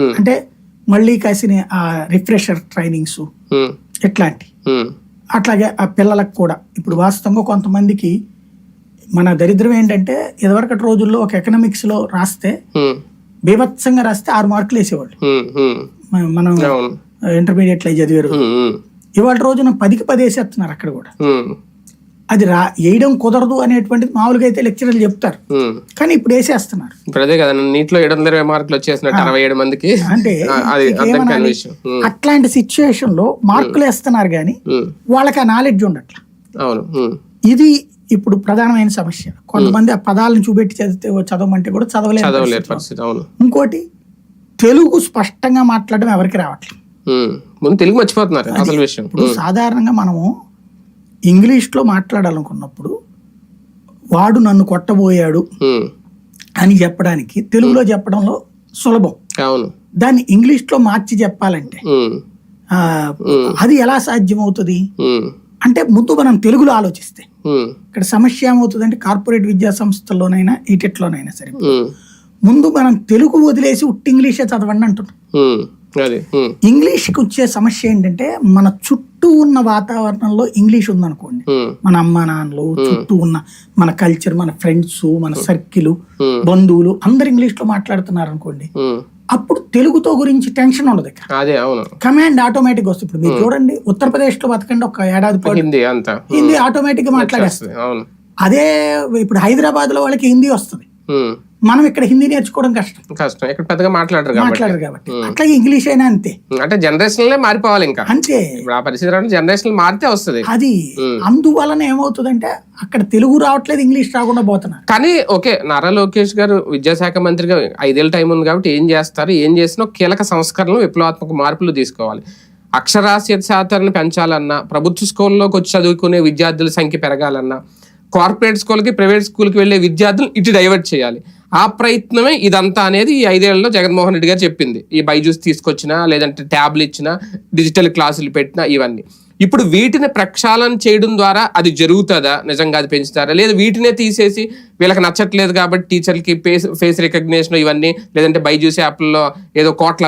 ఉమ్, అంటే మళ్ళీ కాసిన ఆ రిఫ్రెషర్ ట్రైనింగ్స్ ఉమ్, ఇట్లాంటి ఉమ్, అట్లాగే ఆ పిల్లలకు కూడా. ఇప్పుడు వాస్తవంగా కొంతమందికి మన దరిద్రం ఏంటంటే ఇదివరకటి రోజుల్లో ఒక ఎకనామిక్స్లో రాస్తే ఉమ్, బీభత్సంగా రాస్తే ఆరు మార్కులు వేసేవాళ్ళు. మనం అవును. ఇంటర్మీడియట్లో చదివారు. ఇవాళ రోజున పదికి పది వేసేస్తున్నారు అక్కడ కూడా. అది రా వేయడం కుదరదు అనేటువంటిది మామూలుగా అయితే లెక్చరర్లు చెప్తారు. కానీ ఇప్పుడు వేసేస్తున్నారు. ఇప్పుడు అదే కదా నీటిలో ఏడు వందల ఇరవై మార్కులు వచ్చేసినట్టు అరవై ఏడు మందికి అంటే అట్లాంటి సిచ్యువేషన్లో మార్కులు వేస్తున్నారు కానీ వాళ్ళకి ఆ నాలెడ్జ్ ఉండట్ల. అవును. ఇది ఇప్పుడు ప్రధానమైన సమస్య. కొంతమంది ఆ పదాలను చూపెట్టి చదివితే చదవమంటే కూడా అవును. ఇంకోటి తెలుగు స్పష్టంగా మాట్లాడడం ఎవరికి రావట్లేదు. ముందు తెలుగు మర్చిపోతున్నారు అసలు విషయం. ఇప్పుడు సాధారణంగా మనము ఇంగ్లీష్లో మాట్లాడాలనుకున్నప్పుడు వాడు నన్ను కొట్టబోయాడు అని చెప్పడానికి తెలుగులో చెప్పడంలో సులభం. అవును. దాన్ని ఇంగ్లీష్లో మార్చి చెప్పాలంటే అది ఎలా సాధ్యమవుతుంది? అంటే ముందు మనం తెలుగులో ఆలోచిస్తే ఇక్కడ సమస్య ఏమవుతుందంటే కార్పొరేట్ విద్యా సంస్థల్లోనైనా ఈటెట్లోనైనా సరే. ముందు మనం తెలుగు వదిలేసి ఉట్టి ఇంగ్లీషే చదవండి అంటున్నాం. ఇంగ్లీష్కి వచ్చే సమస్య ఏంటంటే మన చుట్టూ ఉన్న వాతావరణంలో ఇంగ్లీష్ ఉందనుకోండి. మన అమ్మ నాన్నలు చుట్టూ ఉన్న మన కల్చర్ మన ఫ్రెండ్స్ మన సర్కిల్. బంధువులు అందరు ఇంగ్లీష్లో మాట్లాడుతున్నారు అనుకోండి అప్పుడు తెలుగుతో గురించి టెన్షన్ ఉండదు కమాండ్ ఆటోమేటిక్ వస్తుంది. ఇప్పుడు మీరు చూడండి ఉత్తరప్రదేశ్లో బతకండి ఒక ఏడాది హిందీ ఆటోమేటిక్గా మాట్లాడేస్తుంది. అదే ఇప్పుడు హైదరాబాద్లో వాళ్ళకి హిందీ వస్తుంది. మనం ఇక్కడ హిందీ నేర్చుకోవడం కష్టం. కష్టం. ఇక్కడ పెద్దగా మాట్లాడరు మాట్లాడరు కాబట్టి. అట్లాగే ఇంగ్లీష్ అయినా అంతే. అంటే జనరేషన్లే మారిపోవాలి ఇంకా. అంతే. ఇప్పుడు ఆ పరిస్థితి జనరేషన్ మారితే వస్తుంది. అది అందువలన ఏమవుతుందంటే అక్కడ తెలుగు రావట్లేదు ఇంగ్లీష్ రాకుండా పోతున్నారు. కానీ ఓకే నారా లోకేష్ గారు విద్యాశాఖ మంత్రిగా ఐదేళ్ళ టైం ఉంది కాబట్టి ఏం చేస్తారు ఏం చేసినా కీలక సంస్కరణలు విప్లవాత్మక మార్పులు తీసుకోవాలి. అక్షరాస్యత శాతాన్ని పెంచాలన్నా ప్రభుత్వ స్కూల్లోకి వచ్చి చదువుకునే విద్యార్థుల సంఖ్య పెరగాలన్నా కార్పొరేట్ స్కూల్కి ప్రైవేట్ స్కూల్కి వెళ్ళే విద్యార్థులు ఇటు డైవర్ట్ చేయాలి. ఆ ప్రయత్నమే ఇదంతా అనేది ఈ ఐదేళ్ళలో జగన్మోహన్ రెడ్డి గారు చెప్పింది. ఈ బైజూస్ తీసుకొచ్చినా లేదంటే ట్యాబ్లు ఇచ్చినా డిజిటల్ క్లాసులు పెట్టినా ఇవన్నీ. ఇప్పుడు వీటిని ప్రక్షాళన చేయడం ద్వారా అది జరుగుతుందా? నిజంగా అది పెంచుతారా? లేదా వీటినే తీసేసి వీళ్ళకి నచ్చట్లేదు కాబట్టి టీచర్లకి ఫేస్ ఫేస్ రికగ్నేషన్ ఇవన్నీ లేదంటే బైజూస్ యాప్లలో ఏదో కోట్ల